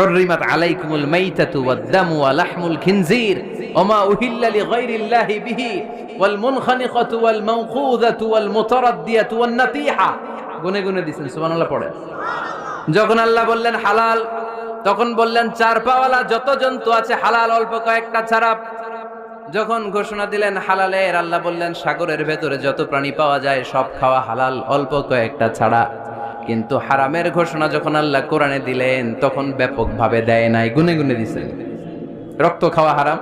হুররিমাত আলাইকুমুল মাইতাতু ওয়াদ-দামু ওয়া লাহমুল খিনজির ওয়া মা উহিল্লা লিগাইরিল্লাহি বিহি ওয়াল মুনখানিকাতু গুনে গুনে দিছেন, সুবহানাল্লাহ পড়ে। যখন আল্লাহ বললেন হালাল, তখন বললেন চার পাওয়ালা যত জন্তু আছে হালাল, অল্প কয়েকটা ছাড়া। যখন ঘোষণা দিলেন হালালের, আল্লাহ বললেন সাগরের ভেতরে যত প্রাণী পাওয়া যায় সব খাওয়া হালাল, অল্প কয়েকটা ছাড়া। কিন্তু হারামের ঘোষণা যখন আল্লাহ কোরআনে দিলেন, তখন ব্যাপকভাবে দেয় নাই, গুনে গুনে দিছেন রক্ত খাওয়া হারাম?